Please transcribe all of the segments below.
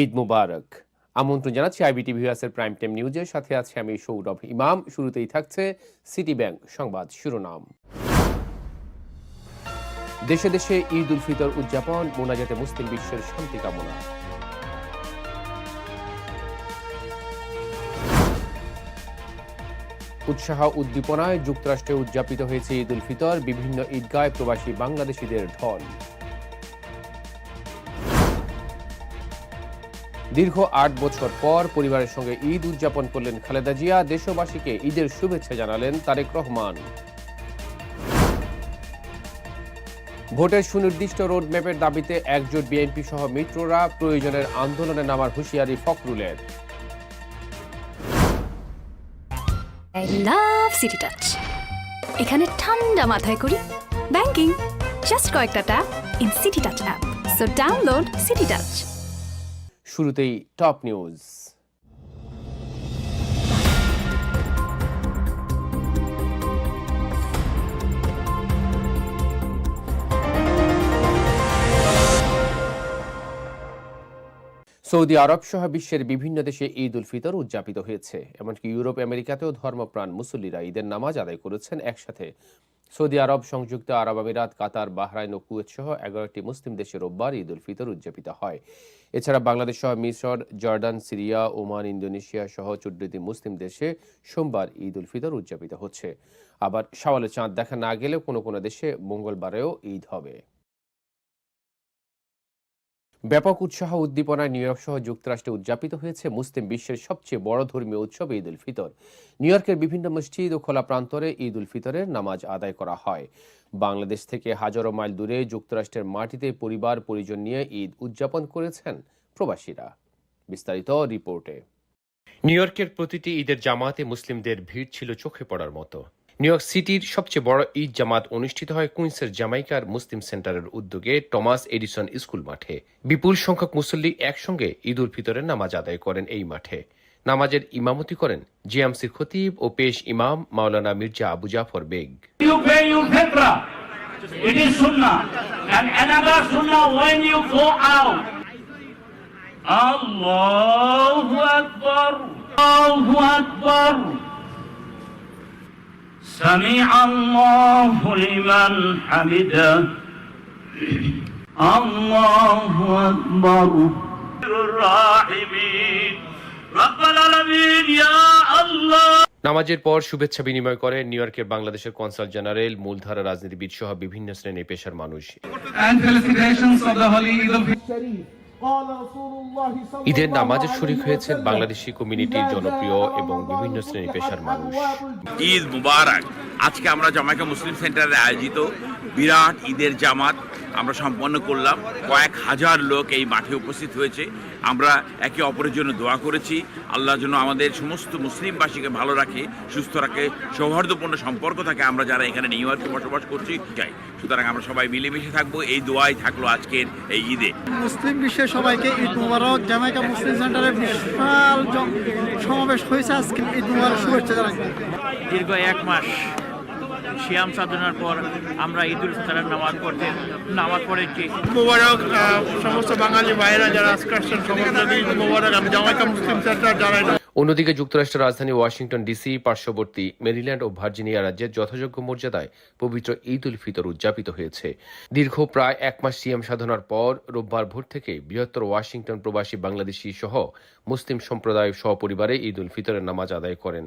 ঈদ মুবারক। আমন্ত্রণ জানাচ্ছি iBT ভিউয়ার্সের prime time নিউজের সাথে আছে আমি সৌরভ ইমাম। শুরুতেই থাকছে সিটি ব্যাংক সংবাদ শিরোনাম। দেশে দেশে ঈদ উল ফিতর উদযাপন, মোনাজাতে মুসলিম বিশ্বের শান্তি কামনা। উৎসাহ উদ্দীপনায় যুক্তরাষ্ট্রে উদযাপিত হয়েছে ঈদ উল ফিতর। বিভিন্ন ঈদগায় প্রবাসী বাংলাদেশিদের ঢল দীর্ঘ আট বছর পর পরিবারের সঙ্গে ঈদ উদযাপন করলেন খালেদা জিয়া। দেশবাসীকে ঈদের শুভেচ্ছা জানালেন তারেক রহমান। ভোটের সুনির্দিষ্ট রোডম্যাপের দাবিতে একজোট বিএনপি সহ মিত্ররা প্রয়োজনের আন্দোলনে নামার হুঁশিয়ারি ফখরুলের। সিটি টাচ এখানে ঠান্ডা মাথায় করি ব্যাংকিং। জাস্ট কয়েকটা tap in Citi Touch app so download Citi Touch শুরুতেই টপ নিউজ। সৌদি আরব সহ বিশ্বের বিভিন্ন দেশে ঈদ উল ফিতর উদযাপিত হয়েছে। এমনকি ইউরোপ, আমেরিকাতেও ধর্মপ্রাণ মুসল্লিরা ঈদের নামাজ আদায় করেছেন একসাথে। সৌদি আরব, সংযুক্ত আরব আমিরাত, কাতার, বাহরাইন ও কুয়েত সহ এগারোটি মুসলিম দেশে রোববার ঈদ উল ফিতর উদযাপিত হয়। এছাড়া বাংলাদেশ সহ মিশর জর্ডান সিরিয়া, ওমান, ইন্দোনেশিয়া সহ চোদ্দটি মুসলিম দেশে সোমবার ঈদ উল ফিতর উদযাপিত হচ্ছে। আবার সওয়ালে চাঁদ দেখা না গেলেও কোনো কোনো দেশে মঙ্গলবারেও ঈদ হবে। ব্যাপক উৎসাহ উদ্দীপনায় নিউ ইয়র্ক সহ যুক্তরাষ্ট্রে উদযাপিত হয়েছে মুসলিম বিশ্বের সবচেয়ে বড় ধর্মীয় উৎসব ঈদ উল ফিতর। নিউ ইয়র্কের বিভিন্ন মসজিদ ও খোলা প্রান্তরে ঈদ উল ফিতরের নামাজ আদায় করা হয়। বাংলাদেশ থেকে হাজারো মাইল দূরে যুক্তরাষ্ট্রের মাটিতে পরিবার, পরিজন নিয়ে ঈদ উদযাপন করেছেন প্রবাসীরা। বিস্তারিত রিপোর্টে। নিউ ইয়র্কের প্রতিটি ঈদের জামাতে মুসলিমদের ভিড় ছিল চোখে পড়ার মতো। নিউ ইয়র্ক সিটির সবচেয়ে বড় ঈদ জামাত অনুষ্ঠিত হয় কুইন্সের জামাইকার মুসলিম সেন্টারের উদ্যোগে টমাস এডিসন স্কুল মাঠে বিপুল সংখ্যক মুসল্লি একসঙ্গে ঈদ উল ফিতরের নামাজ আদায় করেন এই মাঠে নামাজের ইমামতি করেন জিএমসির খতিব ও পেশ ইমাম মাওলানা মির্জা আবু জাফর বেগ. Allahu Akbar. Allahu Akbar. سمع الله لمن حمده الله أكبر الراحمين رب العالمين يا الله নামাজের পর শুভেচ্ছা বিনিময় করেন নিউ ইয়র্কের বাংলাদেশের কনসাল জেনারেল মূলধারা রাজনীতিবিদ সহ বিভিন্ন শ্রেণী পেশার মানুষ ঈদের নামাজে শরিক হয়েছেন বাংলাদেশি কমিউনিটির জনপ্রিয় এবং বিভিন্ন শ্রেণি পেশার মানুষ। ঈদ মুবারক। আজকে আমরা জামাইকা মুসলিম সেন্টারে আয়োজিত বিরাট ঈদের জামাত আমরা সম্পন্ন করলাম। কয়েক হাজার লোক এই মাঠে উপস্থিত হয়েছে। আমরা একে অপরের জন্য দোয়া করেছি। আল্লাহ যেন আমাদের সমস্ত মুসলিমবাসীকে ভালো রাখে সুস্থ রাখে সৌহার্দ্যপূর্ণ সম্পর্ক থাকে। আমরা যারা এখানে নিউ ইয়র্কে বসবাস করছি চাই সুতরাং আমরা সবাই মিলেমিশে থাকব। এই দোয়াই থাকল আজকের এই ঈদে। মুসলিম বিশ্বের সবাইকে ঈদ মুবারক। জামাইকা মুসলিম সেন্টারে বিশাল সমাবেশ হয়েছে আজকে। ঈদ মুবারক শুভেচ্ছা জানাই। দীর্ঘ এক মাস শিয়াম সাধনার পর আমরা ঈদ উল ফিতরের নামাজ পড়তে নামাজ পড়েছি মোবারক সমস্ত বাঙালি ভাইয়েরা যারা আজকে আসছেন সমস্ত ঈদ মোবারক আমি জামাইকা মুসলিম সেন্টার জানাই অন্যদিকে যুক্তরাষ্ট্রের রাজধানী ওয়াশিংটন ডিসি পার্শ্ববর্তী মেরিল্যান্ড ও ভার্জিনিয়া রাজ্যের যথাযোগ্য মর্যাদায় পবিত্র ঈদ উল ফিতর উদযাপিত হয়েছে। দীর্ঘ প্রায় এক মাস সিএম সাধনার পর রোববার ভোর থেকে বৃহত্তর ওয়াশিংটন প্রবাসী বাংলাদেশি সহ মুসলিম সম্প্রদায় সহপরিবারে ঈদ উল ফিতরের নামাজ আদায় করেন।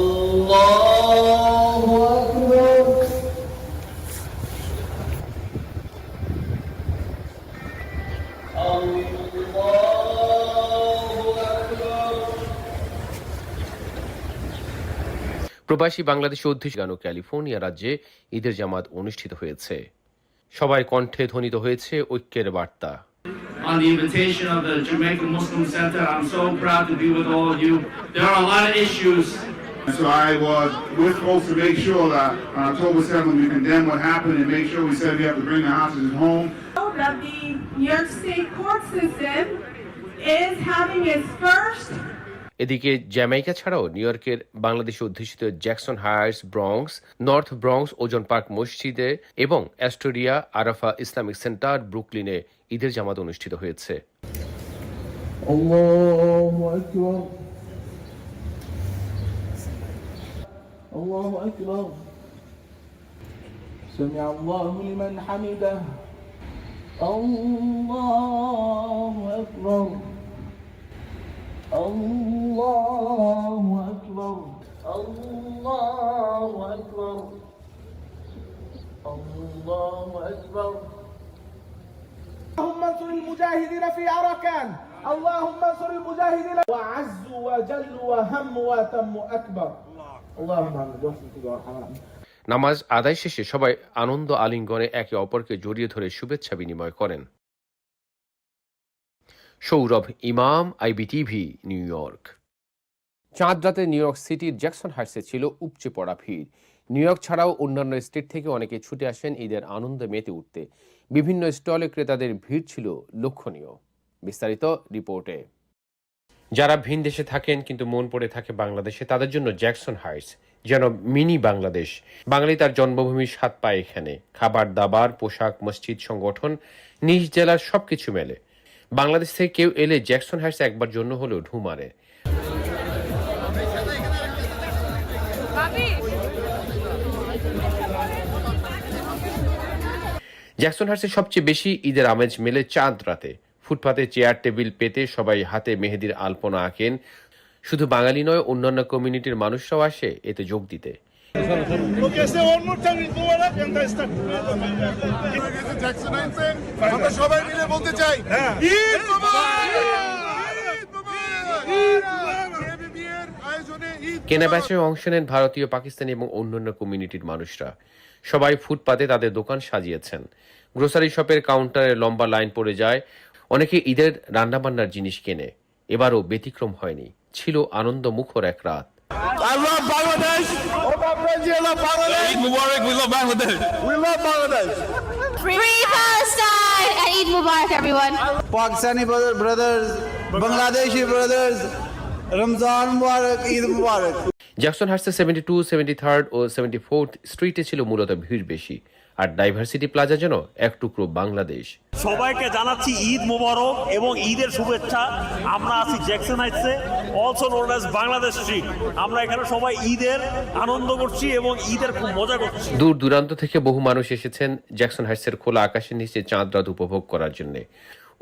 প্রবাসী বাংলাদেশি অধ্যুষ গানো ক্যালিফোর্নিয়া রাজ্যে ঈদের জামাত অনুষ্ঠিত হয়েছে সবাই কণ্ঠে ধ্বনিত হয়েছে ঐক্যের বার্তা on the invitation of the Jamaican Muslim Center. I'm so proud to be with all of you. There are a lot of issues. So I was, we're supposed to make sure that on October 7th, we condemn what happened and make sure we said we have to bring the hostages home. that the New York State court system is having its first এদিকে Jamaica ছাড়াও New ইয়র্কের বাংলাদেশে অধ্যুষিত Jackson Heights Bronx North Bronx Ozone Park মসজিদে এবং Astoria Arafa Islamic centre ব্রুকলিনে ঈদের জামাত অনুষ্ঠিত হয়েছে الله أكبر الله أكبر سمع الله لمن حمده الله أكبر الله أكبر الله أكبر الله أكبر اللهم انصر المجاهدين في أركان اللهم انصر المجاهدين وعز وجل وهم وتم أكبر اللهم آمين برحمتك يا أرحم الراحمين নামাজ আদায় শেষে সবাই আনন্দ আলিঙ্গনে একে অপরকে জড়িয়ে ধরে শুভেচ্ছা বিনিময় করেন Sourav Imam, IBTV, New York. চাঁদ রাতে নিউ ইয়র্ক সিটির জ্যাকসন হাইটসে ছিল উপচে পড়া ভিড়। নিউ ইয়র্ক ছাড়াও অন্যান্য স্টেট থেকে অনেকে ছুটে আসেন ঈদের আনন্দে মেতে উঠতে। বিভিন্ন স্টলে ক্রেতাদের ভিড় ছিল লক্ষণীয়। বিস্তারিত রিপোর্টে। যারা ভিন দেশে থাকেন কিন্তু মন পড়ে থাকে বাংলাদেশে, তাদের জন্য জ্যাকসন হাইটস যেন মিনি বাংলাদেশ। বাঙালি তার জন্মভূমি স্বাদ পায় এখানে। খাবার, দাবার, পোশাক, মসজিদ, সংগঠন, নিজ জেলার সবকিছু মেলে। বাংলাদেশ থেকে কেউ এলে জ্যাকসন হাইটস একবার জন্য হলেও ঢু মারে। জ্যাকসন হার্সে সবচেয়ে বেশি ঈদের আমেজ মেলে চাঁদ রাতে। ফুটপাতে চেয়ার, টেবিল পেতে সবাই হাতে মেহেদির আলপনা আঁকেন। শুধু বাঙালি নয়, অন্যান্য কমিউনিটির মানুষরাও আসে এতে যোগ দিতে। আমরা সবাই মিলে বলতে চাই ঈদ আয়োজনে ঈদ কেনা বেচায় অংশ নেন ভারতীয় পাকিস্তানি এবং অন্যান্য কমিউনিটির মানুষরা। সবাই ফুটপাতে তাদের দোকান সাজিয়েছেন। গ্রোসারি শপের কাউন্টারে লম্বা লাইন পড়ে যায়। অনেকে ঈদের রান্নাবান্নার জিনিস কেনে। এবারও ব্যতিক্রম হয়নি। ছিল আনন্দ মুখর এক রাত। I I love Bangladesh. Eid Mubarak. We love Bangladesh. We love Bangladesh. Free Palestine and Eid Mubarak, everyone. Pakistani brother, brothers, Bangladeshi brothers, Ramzan Mubarak, Eid Mubarak. Jackson হার্সে seventy two seventy third ও seventy fourth স্ট্রিটে ছিল মূলত ভিড় বেশি আর diversity plaza যেন এক টুকরো বাংলাদেশ। সবাইকে জানাচ্ছি ঈদ মোবারক এবং ঈদের শুভেচ্ছা। আমরা আছি Jackson হাইটসে also known as Bangladesh street আমরা এখানে সবাই ঈদের আনন্দ করছি এবং ঈদের খুব মজা করছি। দূর দূরান্ত থেকে বহু মানুষ এসেছেন জ্যাকসন হাইটসের খোলা আকাশের নিচে চাঁদ রাত উপভোগ করার জন্য।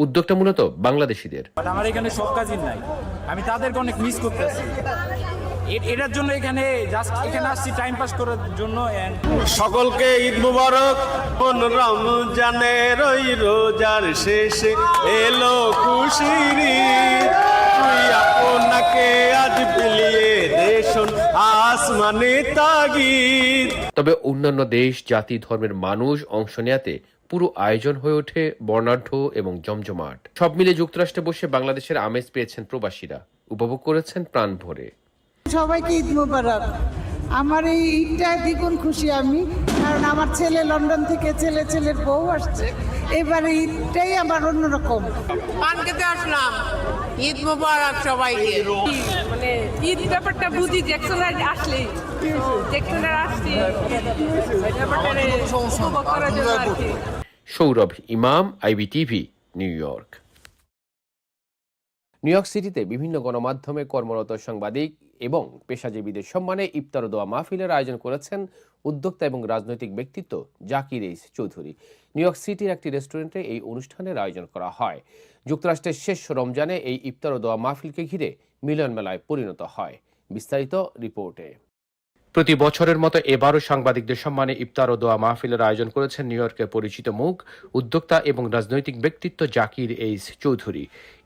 উদ্যোগটা মূলত বাংলাদেশিদের। আমার এখানে সব কাজই নাই। আমি তাদেরকে অনেক মিস করতেছি। এটার জন্য এখানে জাস্ট এখানে আসছি টাইম পাস করার জন্য সকলকে ঈদ মুবারক। কোন রমজানের ওই রোজার শেষে। এলো খুশির। তুই আপনাকে আজ বিলিয়ে দেশন আসমানে তাগিদ। তবে অন্যান্য দেশ জাতি ধর্মের মানুষ অংশ নেয়াতে পুরো আয়োজন হয়ে ওঠে বর্ণাঢ্য এবং জমজমাট। সব মিলে যুক্তরাষ্ট্রে বসে বাংলাদেশের আমেজ পেয়েছেন প্রবাসীরা। উপভোগ করেছেন প্রাণ ভরে। সবাইকে ঈদ মোবারক। আমার এই ঈদটা দ্বিগুণ খুশি আমি কারণ আমার ছেলে লন্ডন থেকে ছেলে ছেলের বউ আসছে। এবারে ঈদটাই আমার অন্যরকম। পান খেতে আসলাম। ঈদ মোবারক সবাইকে। মানে ঈদ ব্যাপারটা বুঝি জ্যাকসন আসলেই। জ্যাকসনের আসছি Sourav Imam IBTV New York. New York সিটিতে বিভিন্ন গণমাধ্যমে কর্মরত সাংবাদিক এবং পেশাজীবীদের সম্মানে ইফতার দোয়া মাহফিলের আয়োজন করেছেন উদ্যোক্তা এবং রাজনৈতিক ব্যক্তিত্ব Zakir H Chowdhury. New York সিটির একটি রেস্টুরেন্টে এই অনুষ্ঠানের আয়োজন করা হয়। যুক্তরাষ্ট্রের শেষ রমজানে এই ইফতার দোয়া মাহফিলকে ঘিরে মিলন মেলায় পরিণত হয়। বিস্তারিত রিপোর্টে। প্রতি বছরের মতো এবারও সাংবাদিকদের সম্মানে ইফতার ও দোয়া মাহফিলের আয়োজন করেছেন নিউ ইয়র্কের পরিচিত মুখ, উদ্যোক্তা এবং রাজনৈতিক ব্যক্তিত্ব জাকির এইস চৌধুরী।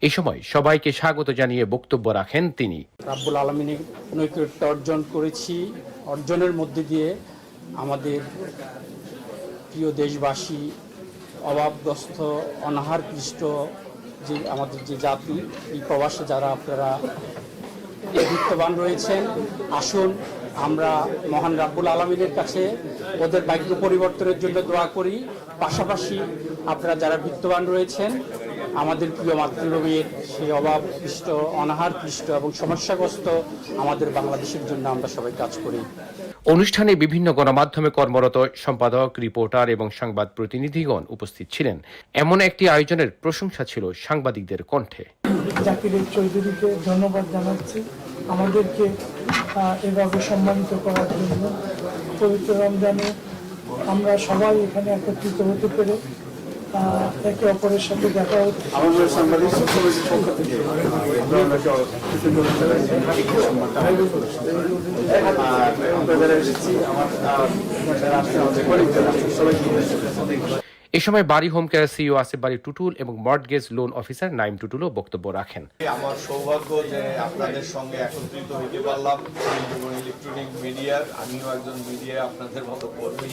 এ সময় সবাইকে স্বাগত জানিয়ে বক্তব্য রাখেন তিনি। রাব্বুল আলমিনের নৈকট্য অর্জন করেছি। অর্জনের মধ্যে দিয়ে আমাদের প্রিয় দেশবাসী অভাবগ্রস্ত অনাহারপৃষ্ট যে আমাদের যে জাতি, এই প্রবাসে যারা আপনারা বিত্তবান রয়েছেন, আসুন আমরা মহান রাব্বুল আলমিনের কাছে ওদের ভাগ্য পরিবর্তনের জন্য দোয়া করি। পাশাপাশি আপনারা যারা বিত্তবান রয়েছেন আমাদের প্রিয় মাতৃভূমির সেই অভাব পৃষ্ট অনাহার পৃষ্ট এবং সমস্যাগ্রস্ত আমাদের বাংলাদেশের জন্য আমরা সবাই কাজ করি। অনুষ্ঠানে বিভিন্ন গণমাধ্যমে কর্মরত সম্পাদক রিপোর্টার এবং সংবাদ প্রতিনিধিগণ উপস্থিত ছিলেন। এমন একটি আয়োজনের প্রশংসা ছিল সাংবাদিকদের কণ্ঠে। জাকির চৌধুরীকে ধন্যবাদ জানাচ্ছি। আমাদেরকে এভাবে সম্মানিত করার জন্য পবিত্র রমজানে আমরা সবাই এখানে একত্রিত হতে পেরে একে অপরের সাথে দেখা হচ্ছে। এ সময় বাড়ি home care CEO Asif Bari Tutul এবং মর্টগেজ লোন অফিসার নাইম টুটুলও বক্তব্য রাখেন। আমার সৌভাগ্য যে আপনাদের সঙ্গে একত্রিত হইতে পারলাম। ইলেকট্রনিক মিডিয়ার আমিও একজন মিডিয়া আপনাদের মতো কর্মী।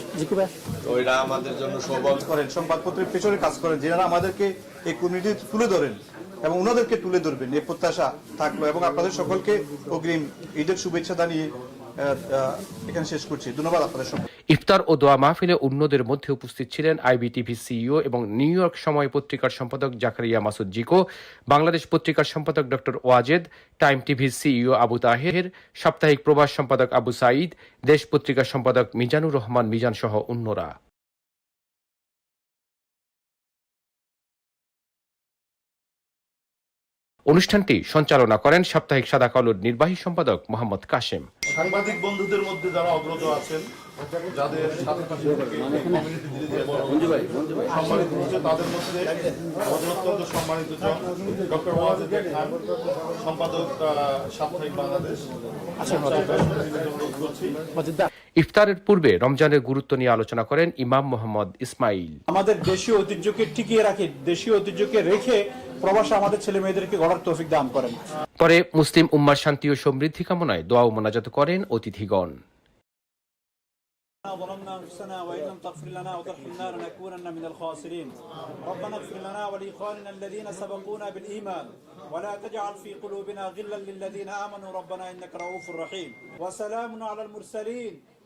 তো আমাদের জন্য সৌভাগ্য করেন। সংবাদপত্রের পেছনে কাজ করেন যারা আমাদেরকে এই কমিউনিটি তুলে ধরেন এবং ওনাদেরকে তুলে ধরবেন। এই প্রত্যাশা থাকল এবং আপনাদের সকলকে অগ্রিম ঈদের শুভেচ্ছা জানিয়ে এখানে শেষ করছি। ধন্যবাদ আপনাদের ইফতার ও দোয়া মাহফিলে অন্যদের মধ্যে উপস্থিত ছিলেন আইবিটিভি সিইও এবং নিউ ইয়র্ক সময় পত্রিকার সম্পাদক জাকারিয়া মাসুদ জিকো বাংলাদেশ পত্রিকার সম্পাদক ডক্টর ওয়াজেদ, টাইম টিভির সিইও আবু তাহের, সাপ্তাহিক প্রবাস সম্পাদক আবু সাঈদ, দেশ পত্রিকার সম্পাদক মিজানুর রহমান মিজান সহ অন্যরা। অনুষ্ঠানটি সঞ্চালনা করেন সাপ্তাহিক সাদা কালোর নির্বাহী সম্পাদক মোহাম্মদ কাশেম। সাংবাদিক বন্ধুদের মধ্যে যারা অগ্রজ আছেন যাদের সাথে সাথে কমিউনিটি দিতে সম্মানিত হচ্ছে তাদের মধ্যে অত্যন্ত সম্মানিত জন ডক্টর ওয়াজেদ খান সম্পাদক সাপ্তাহিক বাংলাদেশ। করছি। ইফতারের পূর্বে রমজানের গুরুত্ব নিয়ে আলোচনা করেন ইমাম মোহাম্মদ ইসমাইল আমাদের দেশীয় ঐতিহ্যকে টিকিয়ে রাখি দেশীয় ঐতিহ্যকে রেখে প্রবাসে আমাদের ছেলে মেয়েদেরকে গড়ার তৌফিক দান করেন পরে মুসলিম উম্মার শান্তি ও সমৃদ্ধি কামনায় দোয়া ও মোনাজাত করেন অতিথিগণ ظلمنا انفسنا وان لم تغفر لنا وترحمنا لنكونن من الخاسرين ربنا اغفر لنا ولاخواننا الذين سبقونا بالايمان ولا تجعل في قلوبنا غلا للذين امنوا ربنا انك رؤوف رحيم وسلام على المرسلين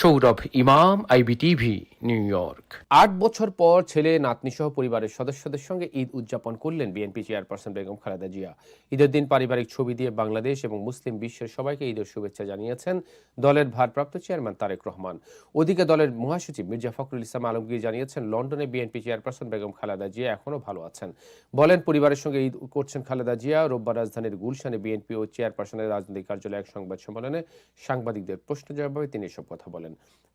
Sourav Imam IBTV New York আট বছর পর ছেলে নাতনিসহ পরিবারের সদস্যদের সঙ্গে ঈদ উদযাপন করলেন বিএনপি চেয়ারপারসন বেগম খালেদা জিয়া। ঈদের দিন পারিবারিক ছবি দিয়ে বাংলাদেশ এবং মুসলিম বিশ্বের সবাইকে ঈদের শুভেচ্ছা জানিয়েছেন দলের ভারপ্রাপ্ত চেয়ারম্যান তারেক রহমান। ওদিকে দলের মহাসচিব মির্জা ফখরুল ইসলাম আলমগীর জানিয়েছেন, লন্ডনে বিএনপি চেয়ারপারসন বেগম খালেদা জিয়া এখনও ভালো আছেন। বলেন, পরিবারের সঙ্গে ঈদ করছেন খালেদা জিয়া। রোববার রাজধানীর গুলশানে বিএনপি ও চেয়ারপারসনের রাজনৈতিক কার্যালয়ে এক সংবাদ সম্মেলনে সাংবাদিকদের প্রশ্ন জবাবে তিনি এসব কথা বলেন।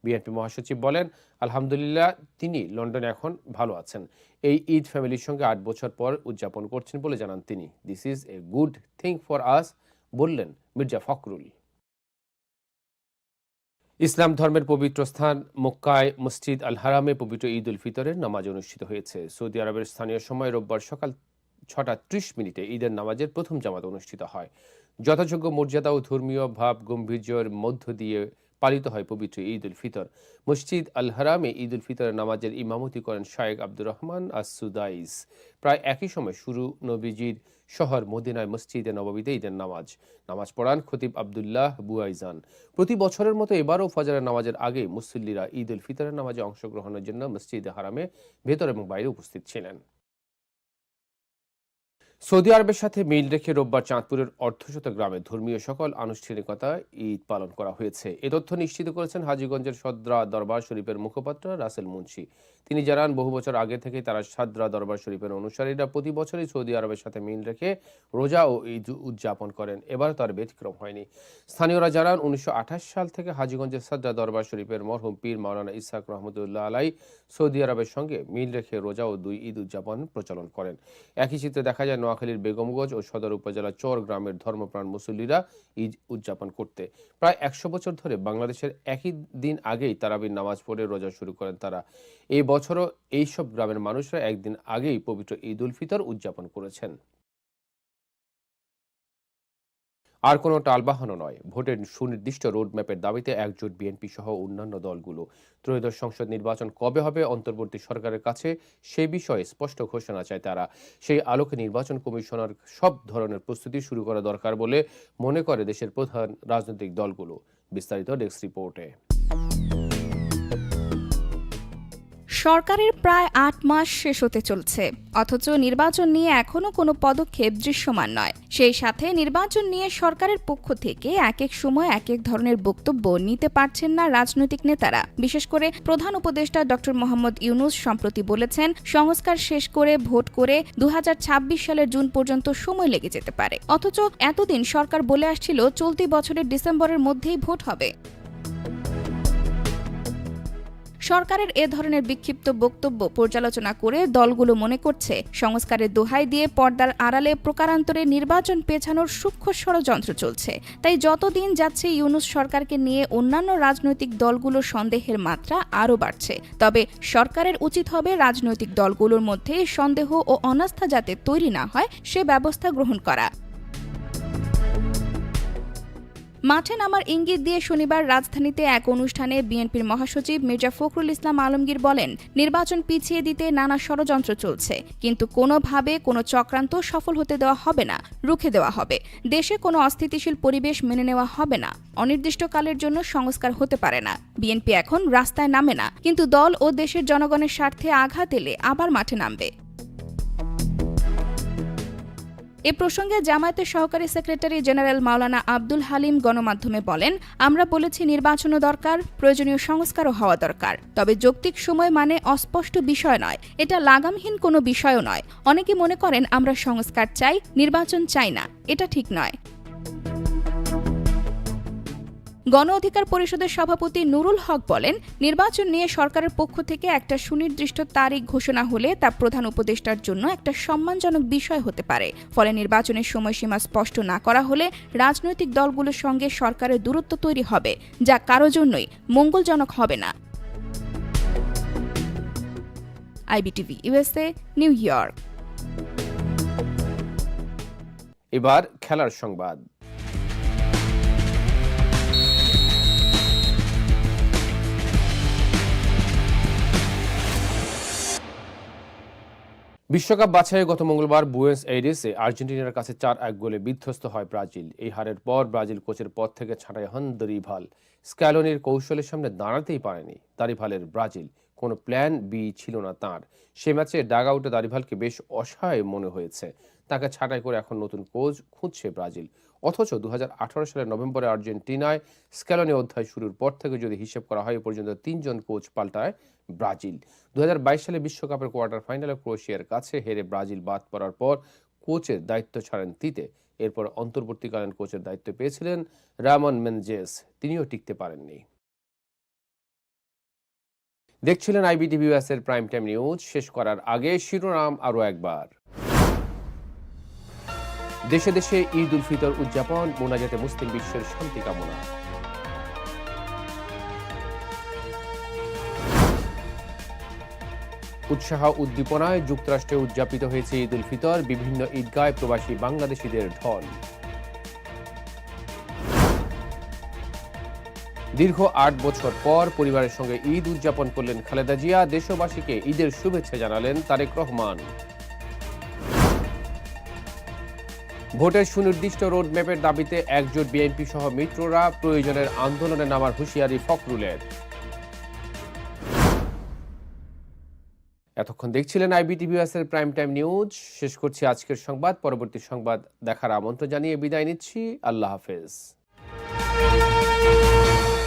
বিএনপি মহাসচিব বলেন, আলহামদুলিল্লাহ, তিনি লন্ডনে এখন ভালো আছেন। এই ঈদ ফ্যামিলির সঙ্গে আট বছর পর উদযাপন করছেন বলে জানান তিনি। This is a good thing for us বললেন মির্জা ফখরুল। ইসলাম ধর্মের পবিত্র স্থান মক্কায় মসজিদ আল হারামে পবিত্র ঈদ উল ফিতরের নামাজ অনুষ্ঠিত হয়েছে। সৌদি আরবের স্থানীয় সময় রোববার সকাল ছটা ত্রিশ মিনিটে ঈদের নামাজের প্রথম জামাত অনুষ্ঠিত হয়। যথাযোগ্য মর্যাদা ও ধর্মীয় ভাব, গম্ভীর্যের মধ্য দিয়ে পালিত হয় পবিত্র ঈদ উল ফিতর। মসজিদ আল হারামে ঈদ উল ফিতরের নামাজের ইমামতি করেন শায়েক আব্দুর রহমান আসুদাইস প্রায় একই সময় শুরু নবীজির শহর মদিনায় মসজিদে নববীতে ঈদের নামাজ। নামাজ পড়ান খতিব আবদুল্লাহ বুয়াইজান। প্রতি বছরের মতো এবারও ফজরের নামাজের আগে মুসল্লিরা ঈদ উল ফিতরের নামাজে অংশগ্রহণের জন্য মসজিদে হারামে ভেতর এবং বাইরে উপস্থিত ছিলেন। সৌদি আরবের সাথে মিল রেখে রোববার চাঁদপুরের অর্ধশত গ্রামে ধর্মীয় সকল আনুষ্ঠানিকতা ঈদ পালন করা হয়েছে। এ তথ্য নিশ্চিত করেছেন হাজীগঞ্জের সদ্রা দরবার শরীফের মুখপাত্র রাসেল মুন্সি। তিনি জানান, বহু বছর আগে থেকে তারা সাদরা দরবার শরীফের অনুসারীরা প্রতি বছরই সৌদি আরবের সাথে মিল রেখে রোজা ও ঈদ উদযাপন করেন। এবার তার ব্যতিক্রম হয়নি। স্থানীয়রা জানান, উনিশশো আঠাশ সাল থেকে হাজীগঞ্জের সাদরা দরবার শরীফের মরহুম পীর মাওলানা ইসাক রহমতুল্লাহ আলাই সৌদি আরবের সঙ্গে মিল রেখে রোজা ও দুই ঈদ উদযাপন প্রচলন করেন। একই চিত্রে দেখা যায় নোয়াখালীর বেগমগঞ্জ ও সদর উপজেলা চর গ্রামের ধর্মপ্রাণ মুসল্লিরা ঈদ উদযাপন করতে। প্রায় একশো বছর ধরে বাংলাদেশের একই দিন আগেই তারাবির নামাজ পড়ে রোজা শুরু করেন তারা। এই বছরও এইসব গ্রামের মানুষরা একদিন আগেই পবিত্র ঈদ উল ফিতর উদযাপন করেছেন। আর কোনো টালবাহানো নয়। ভোটের সুনির্দিষ্ট রোডম্যাপের দাবিতে একজোট বিএনপি সহ অন্যান্য দলগুলো। ত্রয়োদশ সংসদ নির্বাচন কবে হবে অন্তর্বর্তী সরকারের কাছে সে বিষয়ে স্পষ্ট ঘোষণা চায় তারা। সেই আলোকে নির্বাচন কমিশনার সব ধরনের প্রস্তুতি শুরু করা দরকার বলে মনে করে দেশের প্রধান রাজনৈতিক দলগুলো। বিস্তারিত ডেস্ক রিপোর্টে। সরকারের প্রায় আট মাস শেষ হতে চলছে। অথচ নির্বাচন নিয়ে এখনও কোনো পদক্ষেপ দৃশ্যমান নয়। সেই সাথে নির্বাচন নিয়ে সরকারের পক্ষ থেকে এক এক সময় এক এক ধরনের বক্তব্য নিতে পারছেন না রাজনৈতিক নেতারা। বিশেষ করে প্রধান উপদেষ্টা ডক্টর মোহাম্মদ ইউনুস সম্প্রতি বলেছেন, সংস্কার শেষ করে, ভোট করে দু হাজার ছাব্বিশ সালের জুন পর্যন্ত সময় লেগে যেতে পারে। অথচ এতদিন সরকার বলে আসছিল, চলতি বছরের ডিসেম্বরের মধ্যেই ভোট হবে। সরকারের এ ধরনের বিক্ষিপ্ত বক্তব্য পর্যালোচনা করে দলগুলো মনে করছে, সংস্কারের দোহাই দিয়ে পর্দার আড়ালে প্রকারান্তরে নির্বাচন পেছানোর সূক্ষ্ম ষড়যন্ত্র চলছে। তাই যতদিন যাচ্ছে ইউনুস সরকারকে নিয়ে অন্যান্য রাজনৈতিক দলগুলোর সন্দেহের মাত্রা আরও বাড়ছে। তবে সরকারের উচিত হবে রাজনৈতিক দলগুলোর মধ্যে সন্দেহ ও অনাস্থা যাতে তৈরি না হয়, সে ব্যবস্থা গ্রহণ করা। মাঠে নামার ইঙ্গিত দিয়ে শনিবার রাজধানীতে এক অনুষ্ঠানে বিএনপির মহাসচিব মির্জা ফখরুল ইসলাম আলমগীর বলেন, নির্বাচন পিছিয়ে দিতে নানা ষড়যন্ত্র চলছে, কিন্তু কোনোভাবে কোনো চক্রান্ত সফল হতে দেওয়া হবে না, রুখে দেওয়া হবে। দেশে কোনো অস্থিতিশীল পরিবেশ মেনে নেওয়া হবে না, অনির্দিষ্টকালের জন্য সংস্কার হতে পারে না। বিএনপি এখন রাস্তায় নামে না, কিন্তু দল ও দেশের জনগণের স্বার্থে আঘাত এলে আবার মাঠে নামবে। এ প্রসঙ্গে জামায়াতের সহকারী সেক্রেটারি জেনারেল মাওলানা আব্দুল হালিম গণমাধ্যমে বলেন, আমরা বলেছি নির্বাচনও দরকার, প্রয়োজনীয় সংস্কারও হওয়া দরকার। তবে যৌক্তিক সময় মানে অস্পষ্ট বিষয় নয়। এটা লাগামহীন কোনো বিষয়ও নয়। অনেকে মনে করেন, আমরা সংস্কার চাই, নির্বাচন চাই না। এটা ঠিক নয়। গণ অধিকার পরিষদের সভাপতি নুরুল হক বলেন, নির্বাচন নিয়ে সরকারের পক্ষ থেকে একটা সুনির্দিষ্ট তারিখ ঘোষণা হলে তা প্রধান উপদেষ্টার জন্য একটা সম্মানজনক বিষয় হতে পারে। ফলে নির্বাচনের সময়সীমা স্পষ্ট না করা হলে রাজনৈতিক দলগুলোর সঙ্গে সরকারের দূরত্ব তৈরি হবে, যা কারও জন্যই মঙ্গলজনক হবে না। IBTV USA New York. এবার খেলার সংবাদ। বিশ্বকাপ বাছাইয়ে গত মঙ্গলবার বুয়েন্স এইরিসে আর্জেন্টিনার কাছে চার এক গোলে বিধ্বস্ত হয় ব্রাজিল। এই হারের পর ব্রাজিল কোচের পদ থেকে ছাঁটাই হন দরিভাল স্ক্যালোনির কৌশলের সামনে দাঁড়াতেই পারেনি দারিভালের ব্রাজিল। কোনো প্ল্যান বি ছিল না তার। সে ম্যাচে ডাগ আউটে দারিভালকে বেশ অসহায় মনে হয়েছে। তাকে ছাঁটাই করে এখন নতুন কোচ খুঁজছে ব্রাজিল। অথচ দু হাজার আঠারো সালের নভেম্বরে আর্জেন্টিনায় স্ক্যালনি অধ্যায় শুরুর পর থেকে যদি হিসেব করা হয়, এ পর্যন্ত তিনজন কোচ পাল্টায় ব্রাজিল। দু সালে বিশ্বকাপের কোয়ার্টার ফাইনালে ক্রোয়েশিয়ার কাছে হেরে ব্রাজিল বাদ পড়ার পর কোচের দায়িত্ব ছাড়েন তিতে। এরপর অন্তর্বর্তীকালীন কোচের দায়িত্ব পেয়েছিলেন রামন মেনজেস। তিনিও টিকতে পারেননি। দেখছিলেন আইবিটিভিএস এর প্রাইম টাইম নিউজ। শেষ করার আগে শিরোনাম আরও একবার। দেশে দেশে ঈদ উল ফিতর উদযাপন, মোনাজাতে মুসলিম বিশ্বের শান্তি কামনা। উৎসাহ উদ্দীপনায় যুক্তরাষ্ট্রে উদযাপিত হয়েছে ঈদ উল ফিতর, বিভিন্ন ঈদগায় প্রবাসী বাংলাদেশিদের ঢল। দীর্ঘ আট বছর পর পরিবারের সঙ্গে ঈদ উদযাপন করলেন খালেদা জিয়া। দেশবাসীকে ঈদের শুভেচ্ছা জানালেন তারেক রহমান। ভোটের সুনির্দিষ্ট রোডম্যাপের দাবিতে একজোট বিএনপি সহ মিত্ররা প্রয়োজনের আন্দোলনে নামার হুঁশিয়ারি ফখরুলের। এতক্ষণ দেখছিলেন আইবিটিভিএসের প্রাইম টাইম নিউজ শেষ করছি আজকের সংবাদ। পরবর্তী সংবাদ দেখার আমন্ত্রণ জানিয়ে বিদায় নিচ্ছি। আল্লাহ হাফেজ।